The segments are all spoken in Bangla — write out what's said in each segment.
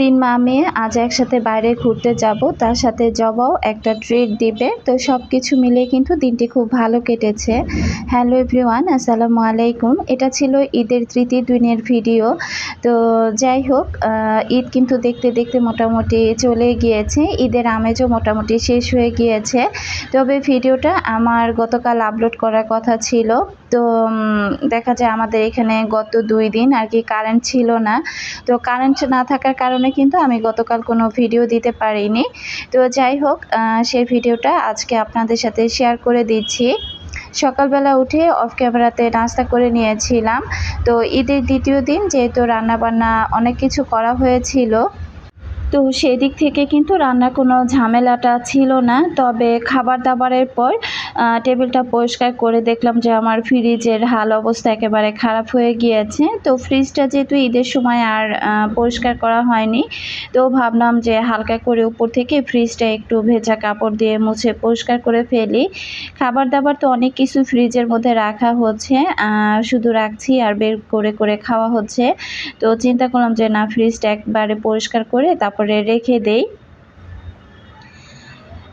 তিন মা মেয়ে আজ একসাথে বাইরে ঘুরতে যাব। তার সাথে জবাও একটা ট্রিট দিবে। তো সব কিছু মিলে কিন্তু দিনটি খুব ভালো কেটেছে। হ্যালো এভরিওয়ান আসসালামু আলাইকুম। এটা ছিল ঈদের তৃতীয় দিনের ভিডিও। তো যাই হোক ঈদ কিন্তু দেখতে দেখতে মোটামুটি চলে গিয়েছে। ঈদের আমেজও মোটামুটি শেষ হয়ে গিয়েছে। তবে ভিডিওটা আমার গতকাল আপলোড করার কথা ছিল। তো দেখা যায় আমাদের এখানে গত দুই দিন আর কি কারেন্ট ছিল না। তো কারেন্ট না থাকার কারণে কিন্তু আমি গতকাল কোনো ভিডিও দিতে পারিনি। তো যাই হোক সেই ভিডিওটা আজকে আপনাদের সাথে শেয়ার করে দিচ্ছি। সকালবেলা উঠে অফ ক্যামেরাতে নাস্তা করে নিয়েছিলাম। তো ঈদের দ্বিতীয় দিন যেহেতু রান্নাবান্না অনেক কিছু করা হয়েছিল, তো সেদিক থেকে কিন্তু রান্নার কোনো ঝামেলাটা ছিল না। তবে খাবার দাবারের পর টেবিলটা পরিষ্কার করে দেখলাম যে আমার ফ্রিজের হাল অবস্থা একেবারে খারাপ হয়ে গিয়েছে। তো ফ্রিজটা যেহেতু ঈদের সময় আর পরিষ্কার করা হয়নি, তো ভাবলাম যে হালকা করে উপর থেকে ফ্রিজটা একটু ভেজা কাপড় দিয়ে মুছে পরিষ্কার করে ফেলি। খাবার দাবার তো অনেক কিছু ফ্রিজের মধ্যে রাখা হচ্ছে শুধু রাখছি আর বের করে করে খাওয়া হচ্ছে। তো চিন্তা করলাম যে না, ফ্রিজটা একবারে পরিষ্কার করে তারপরে রেখে দেই।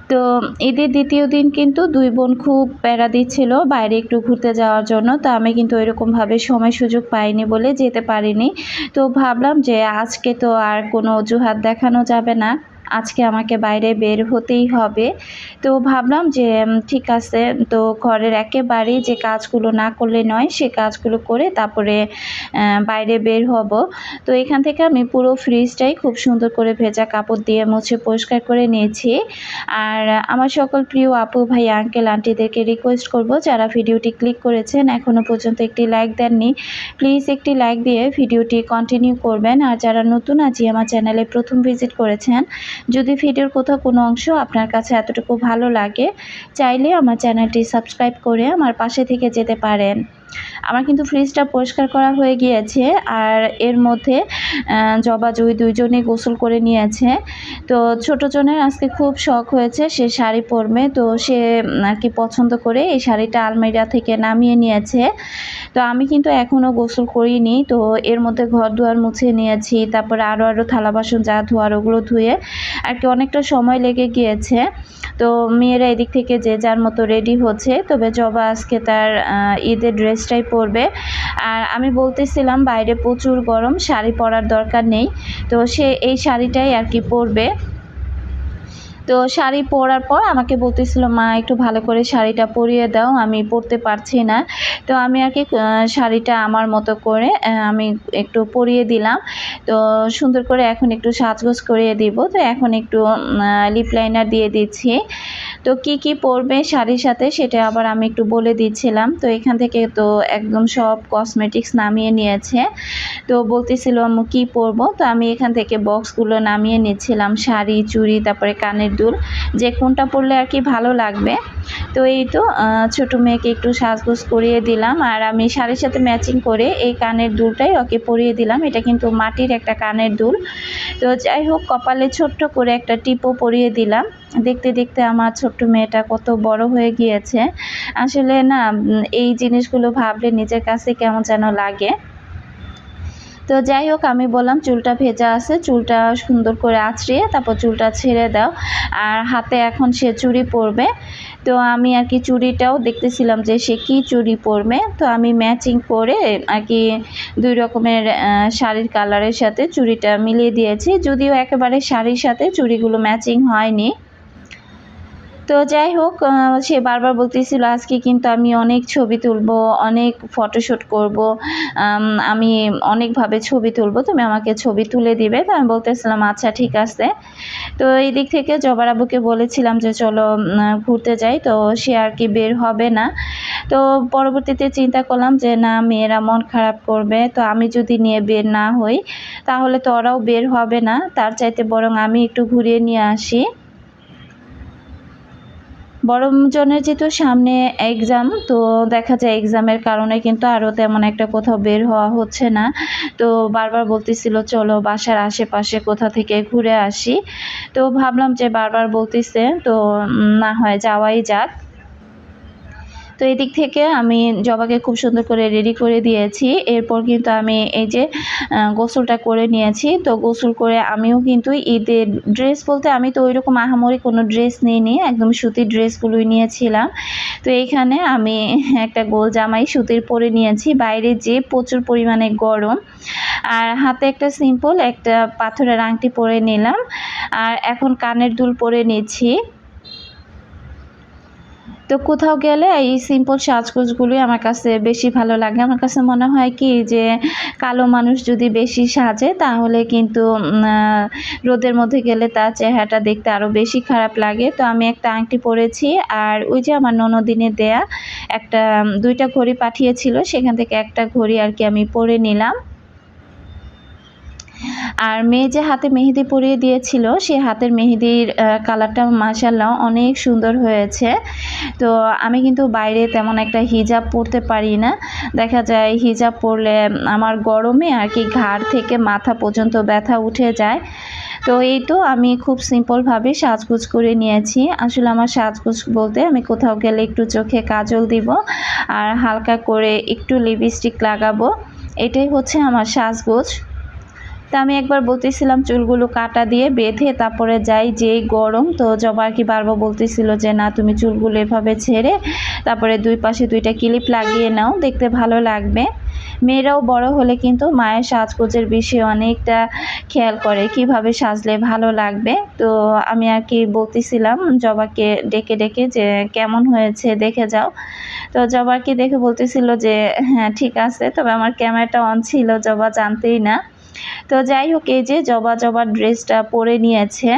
তো ঈদের দ্বিতীয় দিন কিন্তু দুই বোন খুব প্যারা দিচ্ছিল বাইরে একটু ঘুরতে যাওয়ার জন্য, তো আমি কিন্তু ওইরকমভাবে সময় সুযোগ পাইনি বলে যেতে পারিনি। তো ভাবলাম যে আজকে তো আর কোনো অজুহাত দেখানো যাবে না। আজকে আমাকে বাইরে বের হতেই হবে। তো ভাবলাম যে ঠিক আছে, তো ঘরের একেবারেই যে কাজগুলো না করলে নয়, সে কাজগুলো করে তারপরে বাইরে বের হব। তো এখান থেকে আমি পুরো ফ্রিজটাই খুব সুন্দর করে ভেজা কাপড় দিয়ে মুছে পরিষ্কার করে নিয়েছি। আর আমার সকল প্রিয় আপু, ভাই আঙ্কেল আন্টিদেরকে রিকোয়েস্ট করব, যারা ভিডিওটি ক্লিক করেছেন এখনও পর্যন্ত একটি লাইক দেননি প্লিজ একটি লাইক দিয়ে ভিডিওটি কন্টিনিউ করবেন। আর যারা নতুন আছি আমার চ্যানেলে প্রথম ভিজিট করেছেন যদি ভিডিওর কোথাও কোনো অংশ আপনার কাছে এতটুকু ভালো লাগে, চাইলে আমার চ্যানেলটি সাবস্ক্রাইব করে আমার পাশে থেকে যেতে পারেন। আমার কিন্তু ফ্রিজটা পরিষ্কার করা হয়ে গিয়েছে আর এর মধ্যে জবা জুই দুইজনেই গোসল করে নিয়েছে। তো ছোটো জনের আজকে খুব শখ হয়েছে, সে শাড়ি পরবে। তো সে আর কি পছন্দ করে এই শাড়িটা আলমারিরা থেকে নামিয়ে নিয়েছে। তো আমি কিন্তু এখনও গোসল করিনি। তো এর মধ্যে ঘর দুয়ার মুছে নিয়েছি, তারপর আরও আরও থালা বাসন যা ধোয়ার ওগুলো ধুয়ে আর কি অনেকটা সময় লেগে গিয়েছে। তো মেয়েরা এদিক থেকে যে যার মতো রেডি হচ্ছে। তবে জবা আজকে তার ঈদের ঈদের ড্রেসটাই পরবে আর আমি বলতেছিলাম বাইরে প্রচুর গরম, শাড়ি পরার দরকার নেই। তো সে এই শাড়িটাই আর কি পরবে। তো শাড়ি পরার পর আমাকে বলতেছিল, মা, একটু ভালো করে শাড়িটা পরিয়ে দাও, আমি পরতে পারছি না। তো আমি আর কি শাড়িটা আমার মতো করে আমি একটু পরিয়ে দিলাম। তো সুন্দর করে এখন একটু সাজগোজ করিয়ে দিব। তো এখন একটু লিপ লাইনার দিয়ে দিচ্ছি। তো কি কি পরবে শাড়ির সাথে সেটা আবার আমি একটু বলে দিচ্ছিলাম। তো এখান থেকে তো একদম সব কসমেটিক্স নামিয়ে নিয়েছে। তো বলতেছিল আম্মু কী পরবো? তো আমি এখান থেকে বক্সগুলো নামিয়ে নিচ্ছিলাম, শাড়ি, চুড়ি, তারপরে কানের দুল। যে কোনটা পরলে আর কি ভালো লাগবে। তো এই তো ছোট মেয়েকে একটু সাজগোজ করিয়ে দিলাম। আর আমি শাড়ির সাথে ম্যাচিং করে এই কানের দুলটাই ওকে পরিয়ে দিলাম। এটা কিন্তু মাটির একটা কানের দুল। তো যাই হোক, কপালে ছোট্ট করে একটা টিপও পরিয়ে দিলাম। দেখতে দেখতে আমার ছোট্ট মেয়েটা কত বড় হয়ে গিয়েছে। আসলে না, এই জিনিসগুলো ভাবলে নিজের কাছে কেমন যেন লাগে। তো যাই হোক, আমি বললাম, চুলটা ভেজা আছে, চুলটা সুন্দর করে আছড়িয়ে তারপর চুলটা ছেড়ে দাও। আর হাতে এখন সে চুড়ি পরবে। তো আমি আর কি চুড়িটাও দেখতেছিলাম যে সে কী চুড়ি পরবে। তো আমি ম্যাচিং করে আর কি দুই রকমের শাড়ির কালারের সাথে চুড়িটা মিলিয়ে দিয়েছি। যদিও একেবারে শাড়ির সাথে চুড়িগুলো ম্যাচিং হয়নি। তো যাই হোক সে বারবার বলতেছিল, আজকে কিন্তু আমি অনেক ছবি তুলবো, অনেক ফটোশ্যুট করব, আমি অনেকভাবে ছবি তুলবো, তুমি আমাকে ছবি তুলে দিবে। তো আমি বলতেছিলাম আচ্ছা ঠিক আছে। তো এই দিক থেকে জবার আব্বুকে বলেছিলাম যে, চলো ঘুরতে যাই। তো সে আর কি বের হবে না। তো পরবর্তীতে চিন্তা করলাম যে, না, মেয়েরা মন খারাপ করবে। তো আমি যদি নিয়ে বের না হই, তাহলে তো ওরাও বের হবে না। তার চাইতে বরং আমি একটু ঘুরিয়ে নিয়ে আসি। বড়জনের যেহেতু সামনে এক্সাম তো দেখা যায় এক্সামের কারণে কিন্তু আরও তেমন একটা কোথাও বের হওয়া হচ্ছে না। তো বারবার বলতেছিল, চলো বাসার আশেপাশে কোথা থেকে ঘুরে আসি। তো ভাবলাম যে বারবার বলতেছে, তো না হয় যাওয়াই যাক। তো এদিক থেকে আমি জবাকে খুব সুন্দর করে রেডি করে দিয়েছি। এরপর কিন্তু আমি এই যে গোসলটা করে নিয়েছি। তো গোসল করে আমিও কিন্তু ঈদের ড্রেস বলতে আমি তো ওইরকম আহামরি কোনো ড্রেস নিইনি, একদম সুতির ড্রেসগুলোই নিয়েছিলাম। তো এইখানে আমি একটা গোল জামাই সুতির পরে নিয়েছি। বাইরে যে প্রচুর পরিমাণে গরম। আর হাতে একটা সিম্পল একটা পাথরের আংটি পরে নিলাম। আর এখন কানের দুল পরে নিচ্ছি। তো কোথাও গেলে এই সিম্পল সাজগোজগুলোই আমার কাছে বেশি ভালো লাগে। আমার কাছে মনে হয় কি যে, কালো মানুষ যদি বেশি সাজে, তাহলে কিন্তু রোদের মধ্যে গেলে তার চেহারাটা দেখতে আরও বেশি খারাপ লাগে। তো আমি একটা আংটি পরেছি আর ওই যে আমার ননদিনে দেয়া একটা, দুইটা ঘড়ি পাঠিয়েছিল, সেখান থেকে একটা ঘড়ি আর কি আমি পরে নিলাম। আর মেয়ে যে হাতে মেহেদি পরিয়ে দিয়েছিল, সে হাতের মেহেদির কালারটা মাসাল্লাহ অনেক সুন্দর হয়েছে। তো আমি কিন্তু বাইরে তেমন একটা হিজাব পরতে পারি না। দেখা যায় হিজাব পরলে আমার গরমে আর কি ঘাড় থেকে মাথা পর্যন্ত ব্যথা উঠে যায়। তো এই তো আমি খুব সিম্পলভাবে সাজগুজ করে নিয়েছি। আসলে আমার সাজগুজ বলতে আমি কোথাও গেলে একটু চোখে কাজল দিব আর হালকা করে একটু লিপস্টিক লাগাবো। এটাই হচ্ছে আমার সাজগোজ। তা আমি একবার বলতেছিলাম চুলগুলো কাটা দিয়ে বেঁধে তারপরে যাই যেই গরম, তো জবা আর কি বারবার বলতেছিল যে, না, তুমি চুলগুলো এভাবে ছেড়ে তারপরে দুই পাশে দুইটা ক্লিপ লাগিয়ে নাও, দেখতে ভালো লাগবে। মেয়েরাও বড় হলে কিন্তু মায়ের সাজগোজের বিষয়ে অনেকটা খেয়াল করে কীভাবে সাজলে ভালো লাগবে। তো আমি আর কি বলতেছিলাম জবাকে ডেকে ডেকে যে, কেমন হয়েছে দেখে যাও। তো জবাকে দেখে বলতেছিল যে হ্যাঁ ঠিক আছে। তবে আমার ক্যামেরাটা অন ছিল, জবা জানতেই না। তো যাই হোক, এই যে জবা জবা ড্রেসটা পরে নিয়েছে।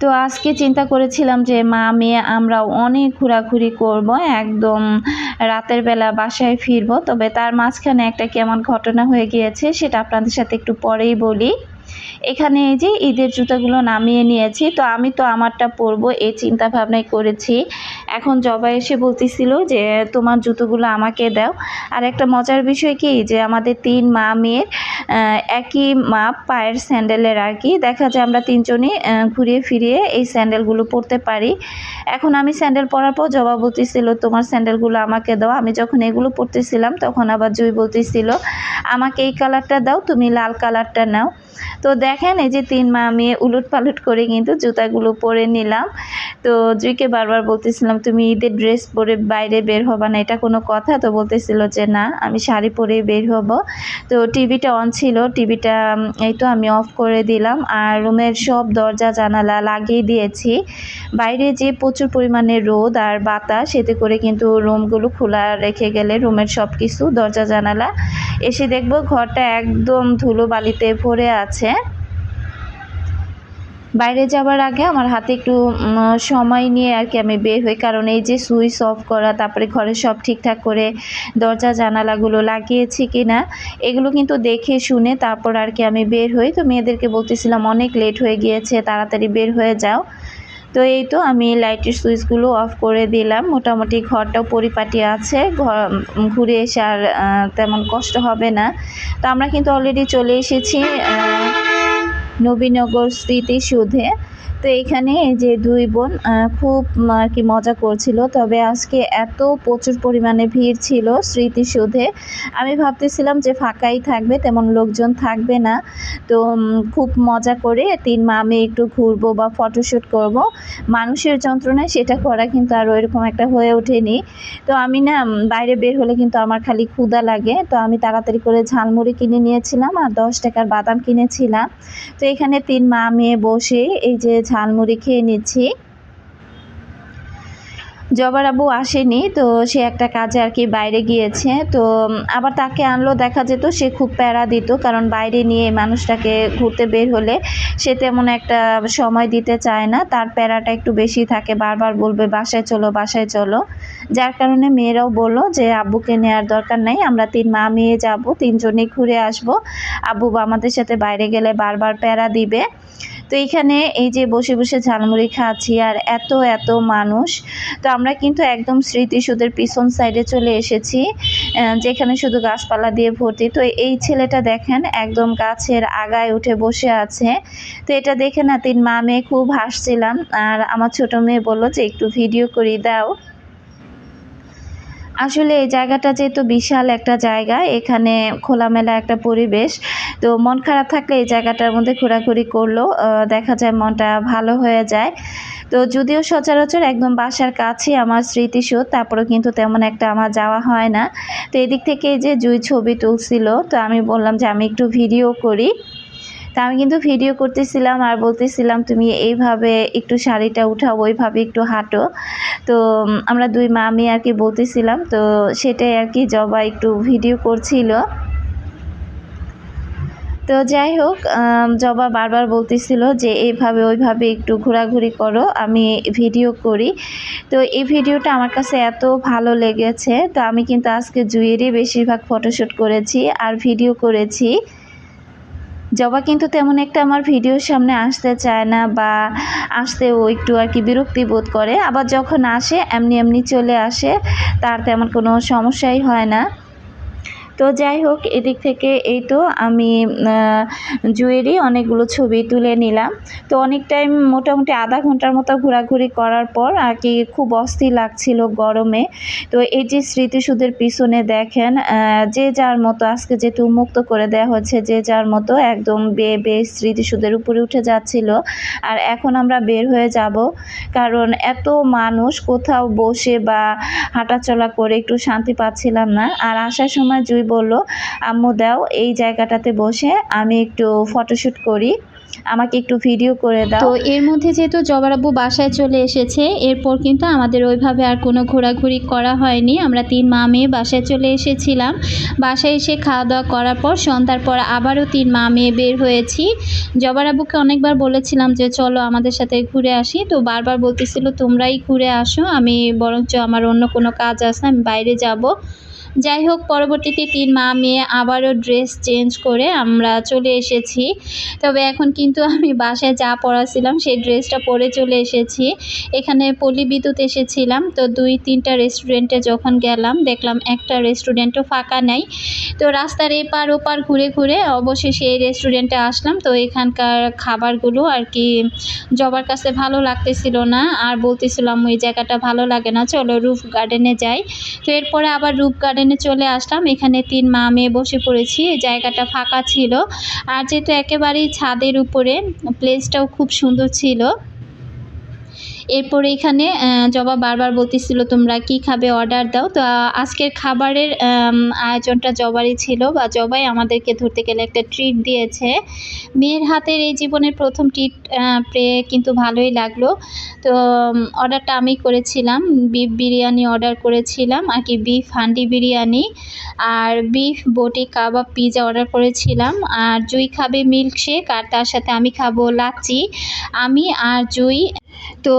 তো আজকে চিন্তা করেছিলাম যে, মা, মেয়ে আমরা অনেক ঘোরাঘুরি করব, একদম রাতের বেলা বাসায় ফিরবো। তবে তার মাঝখানে একটা কেমন ঘটনা হয়ে গিয়েছে, সেটা আপনাদের সাথে একটু পরেই বলি। এখানে এই যে ঈদের জুতাগুলো নামিয়ে নিয়েছি, তো আমি তো আমারটা পরবো, এই চিন্তা ভাবনাই করেছি। এখন জবা এসে বলতেছিল যে, তোমার জুতোগুলো আমাকে দাও। আর একটা মজার বিষয় কি, যে আমাদের তিন মা মেয়ের একই মাপ পায়ের স্যান্ডেলের আর কি। দেখা যায় আমরা তিনজনই ঘুরিয়ে ফিরিয়ে এই স্যান্ডেলগুলো পরতে পারি। এখন আমি স্যান্ডেল পরার পর জবা বলতেছিল, তোমার স্যান্ডেলগুলো আমাকে দাও। আমি যখন এগুলো পরতেছিলাম, তখন আবার জুই বলতেছিল, আমাকে এই কালারটা দাও, তুমি লাল কালারটা নাও। তো দেখেন এই যে তিন মা আমি উলট পালট করে কিন্তু জুতাগুলো পরে নিলাম। তো জুইকে বারবার বলতেছিলাম, তুমি ঈদের ড্রেস পরে বাইরে বের হবা না। এটা কোনো কথা? তো বলতেছিল যে, না, আমি শাড়ি পরে বের হব। তো টিভিটা অন ছিল, টিভিটা এই তো আমি অফ করে দিলাম। আর রুমের সব দরজা, জানালা লাগিয়ে দিয়েছি। বাইরে যে প্রচুর পরিমাণে রোদ আর বাতাস এতে করে কিন্তু রুমগুলো খোলা রেখে গেলে রুমের সব কিছু দরজা, জানালা, এসে দেখব ঘরটা একদম ধুলো বালিতে ভরে আছে। বাইরে যাবার আগে আমার হাতে একটু সময় নিয়ে আর কি আমি বের হই। কারণ এই যে সুইচ অফ করা, তারপরে ঘরে সব ঠিকঠাক করে দরজা, জানালাগুলো লাগিয়েছি কি না এগুলো কিন্তু দেখে শুনে তারপর আর কি আমি বের হই। তো মেয়েদেরকে বলতেছিলাম, অনেক লেট হয়ে গিয়েছে, তাড়াতাড়ি বের হয়ে যাও। তো এই তো আমি লাইটের সুইচগুলো অফ করে দিলাম। মোটামুটি ঘরটাও পরিপাটি আছে। ঘর ঘুরে এসে আর তেমন কষ্ট হবে না। তো আমরা কিন্তু অলরেডি চলে এসেছি নবীনগর স্মৃতিসৌধে তো এইখানে যে দুই বোন খুব আর কি মজা করছিল। তবে আজকে এত প্রচুর পরিমাণে ভিড় ছিল স্মৃতিসৌধে আমি ভাবতেছিলাম যে ফাঁকাই থাকবে, তেমন লোকজন থাকবে না। তো খুব মজা করে তিন মামে একটু ঘুরবো বা ফটোশ্যুট করব। মানুষের যন্ত্রণায় সেটা করা কিন্তু আর ওইরকম একটা হয়ে ওঠেনি। তো আমি না বাইরে বের হলে কিন্তু আমার খালি ক্ষুদা লাগে। তো আমি তাড়াতাড়ি করে ঝালমুড়ি কিনে নিয়েছিলাম আর দশ টাকার বাদাম কিনেছিলাম। তো এখানে তিন মা মেয়ে বসে এই যে ঝালমুড়ি খেয়ে নিচ্ছি। জবার আবু আসেনি, তো সে একটা কাজে আর কি বাইরে গিয়েছে। তো আবার তাকে আনলো, দেখা যেত সে খুব প্যারা দিত, কারণ বাইরে নিয়ে মানুষটাকে ঘুরতে বের হলে সে তেমন একটা সময় দিতে চায় না। তার প্যারাটা একটু বেশি থাকে, বারবার বলবে, বাসায় চলো বাসায় চলো। যার কারণে মেয়েরাও বলল যে আব্বুকে নেওয়ার দরকার নেই, আমরা তিন মা মেয়ে যাব, তিনজনেই ঘুরে আসব। আব্বু আমাদের সাথে বাইরে গেলে বারবার প্যারা দিবে। তো এইখানে এই যে বসে বসে ঝালমুড়ি খাচ্ছি আর এত এত মানুষ। তো আমরা কিন্তু একদম স্মৃতিসুদের পিছন সাইডে চলে এসেছি যেখানে শুধু গাছপালা দিয়ে ভর্তি। তো এই ছেলেটা দেখেন একদম গাছের আগায় উঠে বসে আছে। তো এটা দেখে না তিন মা মেয়ে খুব হাসছিলাম। আর আমার ছোট মেয়ে বলল যে, একটু ভিডিও করি, দাও। আসলে এই জায়গাটা যেহেতু বিশাল একটা জায়গা, এখানে খোলামেলা একটা পরিবেশ, তো মন খারাপ থাকলে এই জায়গাটার মধ্যে ঘোরাঘুরি করল দেখা যায় মনটা ভালো হয়ে যায়। তো যদিও সচরাচর একদম বাসার কাছে আমার স্মৃতিসৌধ, তারপরেও কিন্তু তেমন একটা আমার যাওয়া হয় না। তো এদিক থেকে যে জুই ছবি তুলছিল, তো আমি বললাম যে আমি একটু ভিডিও করি। তা আমি কিন্তু ভিডিও করতেছিলাম আর বলতেছিলাম, তুমি এইভাবে একটু শাড়িটা উঠাও, ওইভাবে একটু হাঁটো। তো আমরা দুই মামি আর কি বলতেছিলাম, তো সেটাই আর কি জবা একটু ভিডিও করছিল। তো যাই হোক জবা বারবার বলতেছিল যে, এইভাবে, ওইভাবে একটু ঘোরাঘুরি করো, আমি ভিডিও করি। তো এই ভিডিওটা আমার কাছে এত ভালো লেগেছে, তো আমি কিন্তু আজকে জুয়েরই বেশিরভাগ ফটোশ্যুট করেছি আর ভিডিও করেছি। জবা কিন্তু তেমন একটা আমার ভিডিওর সামনে আসতে চায় না বা আসতেও একটু আর কি বিরক্তি বোধ করে। আবার যখন আসে, এমনি এমনি চলে আসে, তার তেমন কোনো সমস্যাই হয় না। তো যাই হোক, এদিক থেকে এই তো আমি জুয়েরই অনেকগুলো ছবি তুলে নিলাম। তো অনেক টাইম মোটামুটি আধা ঘণ্টার মতো ঘোরাঘুরি করার পর আর কি খুব অস্থির লাগছিল গরমে। তো এই যে স্মৃতিসুদের পিছনে দেখেন যে যার মতো আজকে যেহেতু মুক্ত করে দেওয়া হচ্ছে যে যার মতো একদম বে বে স্মৃতিসুদের উপরে উঠে যাচ্ছিল। আর এখন আমরা বের হয়ে যাব, কারণ এত মানুষ কোথাও বসে বা হাঁটাচলা করে একটু শান্তি পাচ্ছিলাম না। আর আসার সময় জুই বলল, আম্মু, দাও, এই জায়গাটাতে বসে আমি একটু ফটোশ্যুট করি। আমাকে একটু ভিডিও করে দাও। তো এর মধ্যে যেহেতু জবারাব্বু বাসায় চলে এসেছে, এরপর কিন্তু আমাদের ওইভাবে আর কোনো ঘোরাঘুরি করা হয়নি। আমরা তিন মা মেয়ে বাসায় চলে এসেছিলাম। বাসায় এসে খাওয়া দাওয়া করার পর, সন্ধ্যার পর আবারও তিন মা মেয়ে বের হয়েছি। জবারাব্বুকে অনেকবার বলেছিলাম যে, চলো আমাদের সাথে ঘুরে আসি। তো বারবার বলতেছিল, তোমরাই ঘুরে আসো, আমি বরঞ্চ আমার অন্য কোনো কাজ আছে, আমি বাইরে যাব। যাই হোক, পরবর্তীতে তিন মা, মেয়ে আবারও ড্রেস চেঞ্জ করে আমরা চলে এসেছি। তবে এখন কিন্তু আমি বাসায় যা পরাছিলাম, সেই ড্রেসটা পরে চলে এসেছি। এখানে পল্লী বিদ্যুৎ এসেছিলাম, তো দুই, তিনটা রেস্টুরেন্টে যখন গেলাম, দেখলাম একটা রেস্টুরেন্টও ফাঁকা নাই। তো রাস্তার এপার ওপার ঘুরে ঘুরে অবশেষে এই রেস্টুরেন্টে আসলাম। তো এখানকার খাবারগুলো আর কি জবার কাছে ভালো লাগতেছিল না, আর বলতেছিলাম, ওই জায়গাটা ভালো লাগে না, চলো রুফ গার্ডেনে যাই। তো এরপরে আবার রুফ গার্ডেনে চলে আসলাম। এখানে তিন মা মেয়ে বসে পড়েছি। জায়গাটা ফাঁকা ছিল। আর যেহেতু একেবারেই ছাদের উপরে প্লেসটাও খুব সুন্দর ছিল। এরপরে এখানে জবা বারবার বলতেছিল, তোমরা কি খাবে? অর্ডার দাও। তো আজকের খাবারের আয়োজনটা জবারই ছিল বা জবাই আমাদেরকে ধরতে গেলে একটা ট্রিট দিয়েছে। মেয়ের হাতের এই জীবনের প্রথম ট্রিট পেয়ে কিন্তু ভালোই লাগল। তো অর্ডারটা আমি করেছিলাম। বিফ বিরিয়ানি অর্ডার করেছিলাম, আর কি বিফ হান্ডি বিরিয়ানি, আর বিফ বটি, কাবাব পিজা অর্ডার করেছিলাম। আর জুই খাবে মিল্কশেক আর তার সাথে আমি খাব লাচ্ছি। আমি আর জুই তো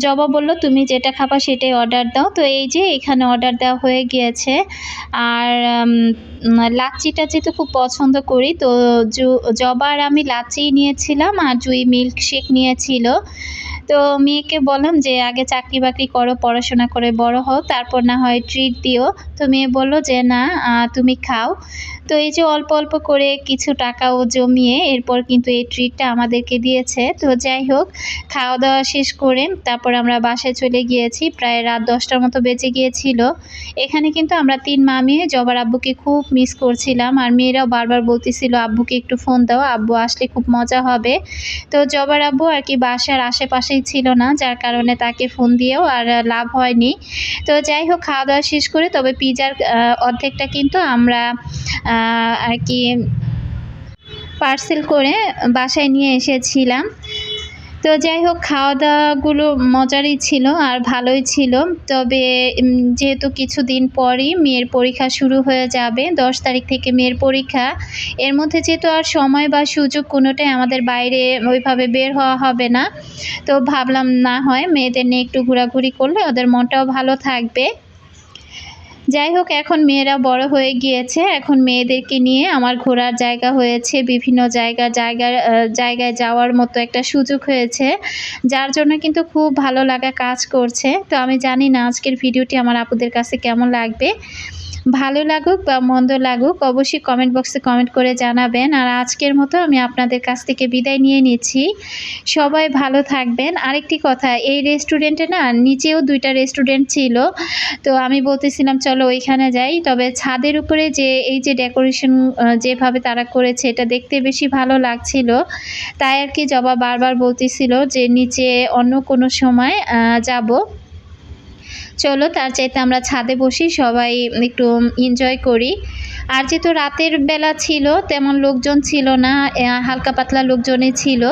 জবা বলল, তুমি যেটা খাবা সেটাই অর্ডার দাও। তো এই যে এখানে অর্ডার দেওয়া হয়ে গিয়েছে। আর লাচ্ছিটা যেহেতু খুব পছন্দ করি, তো জু- জবা আর আমি লাচ্ছিই নিয়েছিলাম আর জুই মিল্ক শেক নিয়েছিল। তো মেয়েকে বললাম যে, আগে চাকরি বাকরি করো, পড়াশোনা করে বড় হও, তারপর না হয় ট্রিট দিও। তো মেয়ে বলল যে, না তুমি খাও। তো এই যে অল্প অল্প করে কিছু টাকাও জমিয়ে এরপর কিন্তু এই ট্রিটটা আমাদেরকে দিয়েছে। তো যাই হোক, খাওয়া দাওয়া শেষ করে তারপর আমরা বাসায় চলে গিয়েছি। প্রায় রাত দশটার মতো বেজে গিয়েছিল। এখানে কিন্তু আমরা তিন মা মেয়ে, জবার আব্বুকে খুব মিস করছিলাম। আর মেয়েরাও বারবার বলতেছিল, আব্বুকে একটু ফোন দাও, আব্বু আসলে খুব মজা হবে। তো জবার আব্বু আর কি বাসার আশেপাশেই ছিল না, যার কারণে তাকে ফোন দিয়েও আর লাভ হয়নি। তো যাই হোক, খাওয়া দাওয়া শেষ করে, তবে পিজার অর্ধেকটা কিন্তু আমরা আর কি পার্সেল করে বাসায় নিয়ে এসেছিলাম। তো যাই হোক খাওয়া দাওয়াগুলো মজারই ছিল আর ভালোই ছিল। তবে যেহেতু কিছুদিন পরই মেয়ের পরীক্ষা শুরু হয়ে যাবে, দশ তারিখ থেকে মেয়ের পরীক্ষা, এর মধ্যে যেহেতু আর সময় বা সুযোগ কোনোটাই আমাদের বাইরে ওইভাবে বের হওয়া হবে না। তো ভাবলাম না হয় মেয়েদের নিয়ে একটু ঘোরাঘুরি করলে ওদের মনটাও ভালো থাকবে। যাই হোক এখন মেয়েরা বড় হয়ে গিয়েছে। এখন মেয়েদেরকে নিয়ে আমার ঘোরার জায়গা হয়েছে, বিভিন্ন জায়গা জায়গায় জায়গায় যাওয়ার মতো একটা সুযোগ হয়েছে, যার জন্য কিন্তু খুব ভালো লাগা কাজ করছে। তো আমি জানি না আজকের ভিডিওটি আমার আপুদের কাছে কেমন লাগবে। ভালো লাগুক বা মন্দ লাগুক, অবশ্যই কমেন্ট বক্সে কমেন্ট করে জানাবেন। আর আজকের মতো আমি আপনাদের কাছ থেকে বিদায় নিয়ে নিচ্ছি। সবাই ভালো থাকবেন। আরেকটি কথা, এই রেস্টুরেন্টে না নিচেও দুইটা রেস্টুরেন্ট ছিল। তো আমি বলতেছিলাম, চলো ওইখানে যাই। তবে ছাদের উপরে যে, এই যে ডেকোরেশন যেভাবে তারা করেছে, এটা দেখতে বেশি ভালো লাগছিল। তাই আর কি জবা বারবার বলতেছিল যে, নিচে অন্য কোনো সময় যাব। চলো, তার চাইতে আমরা ছাদে বসি, সবাই একটু এনজয় করি। আর যেহেতু রাতের বেলা ছিল, তেমন লোকজন ছিল না হালকা পাতলা লোকজনই ছিল।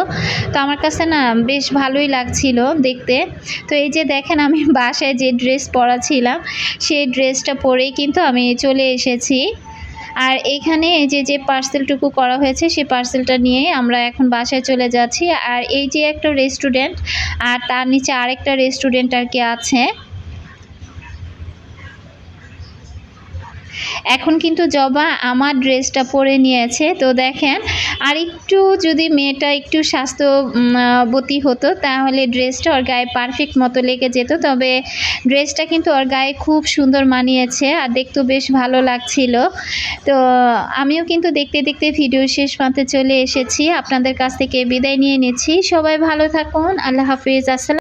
তো আমার কাছে না বেশ ভালোই লাগছিল দেখতে। তো এই যে দেখেন, আমি বাসায় যে ড্রেস পরা ছিলাম সেই ড্রেসটা পরেই কিন্তু আমি চলে এসেছি। আর এখানে এই যে যে পার্সেলটুকু করা হয়েছে, সেই পার্সেলটা নিয়ে আমরা এখন বাসায় চলে যাচ্ছি। আর এই যে একটা রেস্টুরেন্ট আর তার নিচে আরেকটা রেস্টুরেন্ট আর কি আছে। এখন কিন্তু জবা আমার ড্রেসটা পরে নিয়েছে। তো দেখেন আর একটু যদি মেয়েটা একটু স্বাস্থ্যবতী হতো, তাহলে ড্রেসটা ওর গায়ে পারফেক্ট মতো লেগে যেত। তবে ড্রেসটা কিন্তু ওর গায়ে খুব সুন্দর মানিয়েছে আর দেখতেও বেশ ভালো লাগছিল। তো আমিও কিন্তু দেখতে দেখতে ভিডিও শেষ প্রান্তে চলে এসেছি। আপনাদের কাছ থেকে বিদায় নিয়ে নিচ্ছি। সবাই ভালো থাকুন। আল্লাহ হাফিজ। আসসালাম।